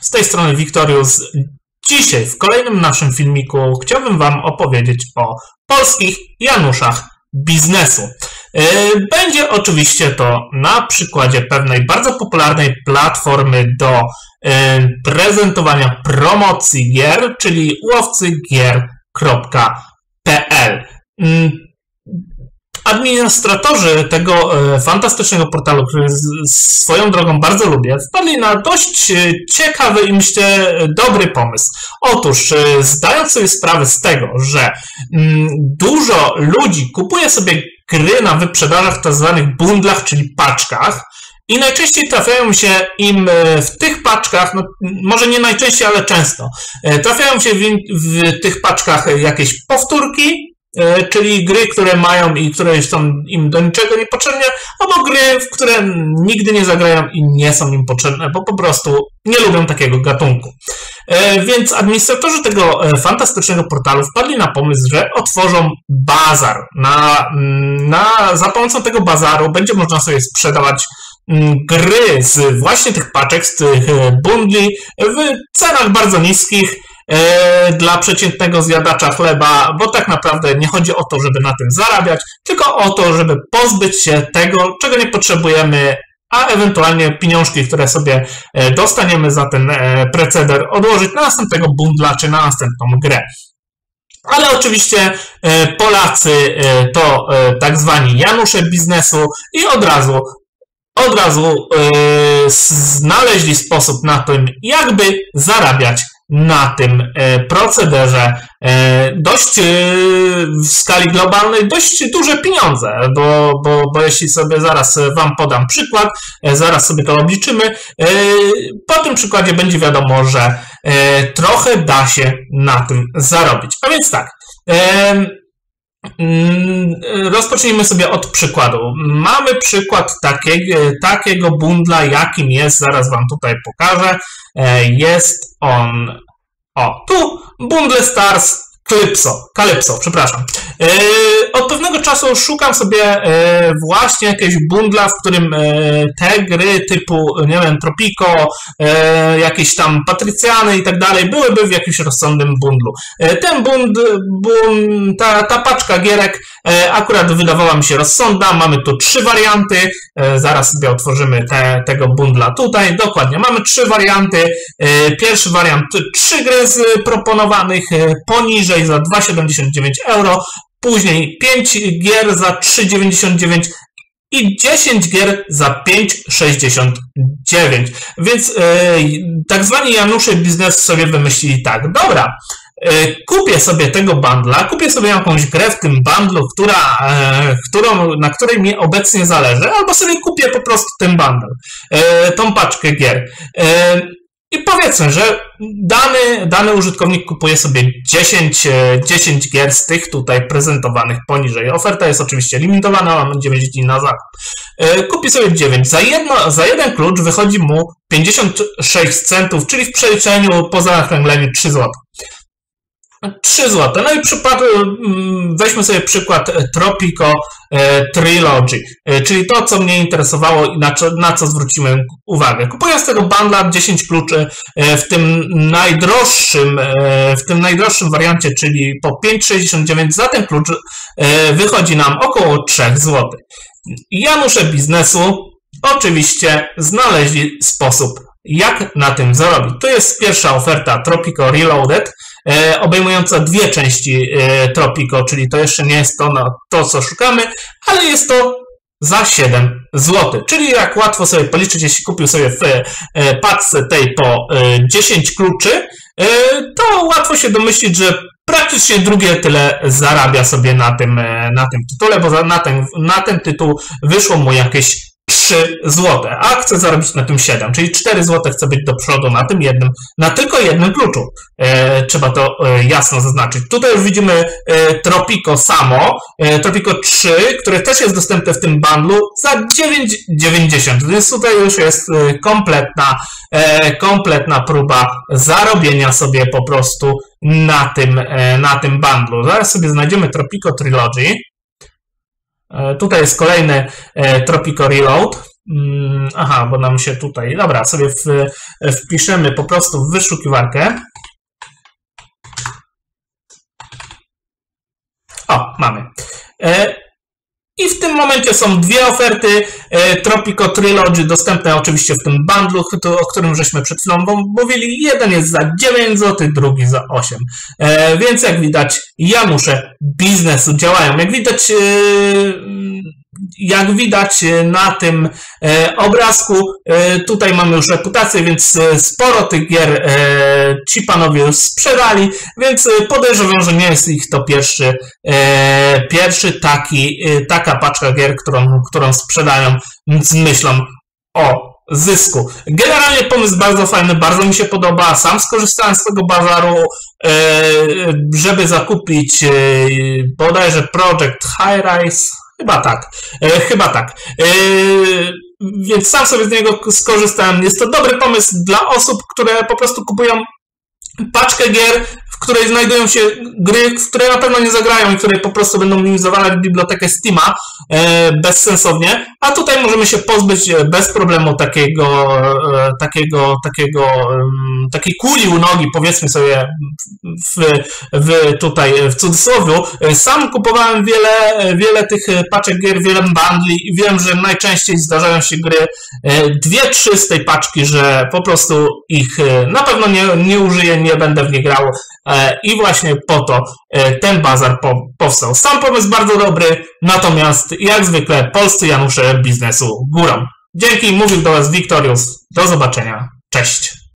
Z tej strony Wiktorius. Dzisiaj w kolejnym naszym filmiku chciałbym Wam opowiedzieć o polskich Januszach biznesu. E, będzie oczywiście to na przykładzie pewnej bardzo popularnej platformy do e, prezentowania promocji gier, czyli łowcygier.pl. Administratorzy tego e, fantastycznego portalu, który swoją drogą bardzo lubię, wpadli na dość e, ciekawy i myślę dobry pomysł. Otóż, e, zdając sobie sprawę z tego, że mm, dużo ludzi kupuje sobie gry na wyprzedażach tzw. Tak bundlach, czyli paczkach, i najczęściej trafiają się im w tych paczkach, no może nie najczęściej, ale często, trafiają się w, w tych paczkach jakieś powtórki, czyli gry, które mają i które są im do niczego niepotrzebne, albo gry, w które nigdy nie zagrają i nie są im potrzebne, bo po prostu nie lubią takiego gatunku. E, więc administratorzy tego e, fantastycznego portalu wpadli na pomysł, że otworzą bazar. Na, mm, na, za pomocą tego bazaru będzie można sobie sprzedawać mm, gry z właśnie tych paczek, z tych bundli w cenach bardzo niskich, E, dla przeciętnego zjadacza chleba, bo tak naprawdę nie chodzi o to, żeby na tym zarabiać, tylko o to, żeby pozbyć się tego, czego nie potrzebujemy, a ewentualnie pieniążki, które sobie e, dostaniemy za ten e, preceder, odłożyć na następnego bundla czy na następną grę. Ale oczywiście Polacy to tak zwani Janusze biznesu i od razu od razu znaleźli sposób na tym, jakby zarabiać na tym e, procederze e, dość e, w skali globalnej dość duże pieniądze, bo, bo, bo jeśli sobie zaraz Wam podam przykład, zaraz sobie to obliczymy, po tym przykładzie będzie wiadomo, że trochę da się na tym zarobić. A więc tak, mm, Rozpocznijmy sobie od przykładu. Mamy przykład takiego, takiego bundla, jakim jest, zaraz Wam tutaj pokażę. Jest on, o, tu Bundle Stars Calypso, Calypso, przepraszam. Yy, od pewnego czasu szukam sobie yy, właśnie jakiegoś bundla, w którym yy, te gry typu, nie wiem, Tropico, jakieś tam Patrycjany i tak dalej byłyby w jakimś rozsądnym bundlu. Ten bund, bund ta, ta paczka gierek akurat wydawała mi się rozsądna. Mamy tu trzy warianty. Zaraz sobie otworzymy te, tego bundla tutaj. Dokładnie, mamy trzy warianty. Pierwszy wariant, trzy gry z proponowanych poniżej za 2,79 euro, później 5 gier za 3,99 i 10 gier za 5,69. Więc yy, tak zwani Janusze biznes sobie wymyślili tak, dobra, yy, kupię sobie tego bundla, kupię sobie jakąś grę w tym bundlu, która, yy, którą, na której mi obecnie zależy, albo sobie kupię po prostu ten bundle, tą paczkę gier. I powiedzmy, że dany, dany użytkownik kupuje sobie 10, 10 e, gier z tych tutaj prezentowanych poniżej. Oferta jest oczywiście limitowana, ma 9 dni na zakup. E, kupi sobie 9. Za, jedno, za jeden klucz wychodzi mu 56 centów, czyli w przeliczeniu po zaokrągleniu 3 zł. 3 zł. No i przypad, mm, weźmy sobie przykład e, Tropico e, Trilogy, e, czyli to, co mnie interesowało i na co, na co zwróciłem uwagę. Kupując tego bundla 10 kluczy w tym najdroższym, w tym najdroższym wariancie, czyli po 5,69 za ten klucz wychodzi nam około 3 zł. Janusze biznesu oczywiście znaleźli sposób, jak na tym zarobić. To jest pierwsza oferta Tropico Reloaded, obejmująca dwie części e, Tropico, czyli to jeszcze nie jest to, to co szukamy, ale jest to za 7 zł. Czyli jak łatwo sobie policzyć, jeśli kupił sobie w e, paczce tej po 10 kluczy, to łatwo się domyślić, że praktycznie drugie tyle zarabia sobie na tym, na tym tytule, bo na ten, na ten tytuł wyszło mu jakieś 3 zł, a chcę zarobić na tym 7, czyli 4 zł chcę być do przodu na tym jednym, na tylko jednym kluczu. E, trzeba to e, jasno zaznaczyć. Tutaj już widzimy e, Tropico samo, e, Tropico 3, które też jest dostępne w tym bundlu za 9,90, więc tutaj już jest e, kompletna, e, kompletna próba zarobienia sobie po prostu na tym, na tym bundlu. Zaraz sobie znajdziemy Tropico Trilogy. E, tutaj jest kolejny e, Tropico Reload. Mm, aha, bo nam się tutaj. Dobra, sobie w, wpiszemy po prostu w wyszukiwarkę. O, mamy. E, I w tym momencie są dwie oferty e, Tropico Trilogy dostępne oczywiście w tym bundlu, o którym żeśmy przed chwilą mówili. Jeden jest za 9 zł, drugi za 8. E, więc jak widać, Janusze biznesu działają. Jak widać, jak widać na tym obrazku, tutaj mamy już reputację, więc sporo tych gier ci panowie sprzedali, więc podejrzewam, że nie jest ich to pierwszy, pierwszy taki, taka paczka gier, którą, którą sprzedają z myślą o zysku. Generalnie pomysł bardzo fajny, bardzo mi się podoba. Sam skorzystałem z tego bazaru, żeby zakupić bodajże Project High Rise Chyba tak. E, chyba tak. E, więc sam sobie z niego skorzystałem. Jest to dobry pomysł dla osób, które po prostu kupują paczkę gier, w której znajdują się gry, które na pewno nie zagrają i które po prostu będą minimizowane w bibliotekę Steama e, bezsensownie, a tutaj możemy się pozbyć e, bez problemu takiego, e, takiego, takiego, e, takiej kuli u nogi, powiedzmy sobie w, w tutaj w cudzysłowie. E, sam kupowałem wiele, wiele tych paczek gier, wiele bundli i wiem, że najczęściej zdarzają się gry e, dwie, trzy z tej paczki, że po prostu ich na pewno nie, nie użyję, nie będę w nie grał, E, I właśnie po to e, ten bazar powstał. Sam pomysł bardzo dobry, natomiast jak zwykle polscy Janusze biznesu górą. Dzięki, mówił do Was Wiktorius. Do zobaczenia. Cześć.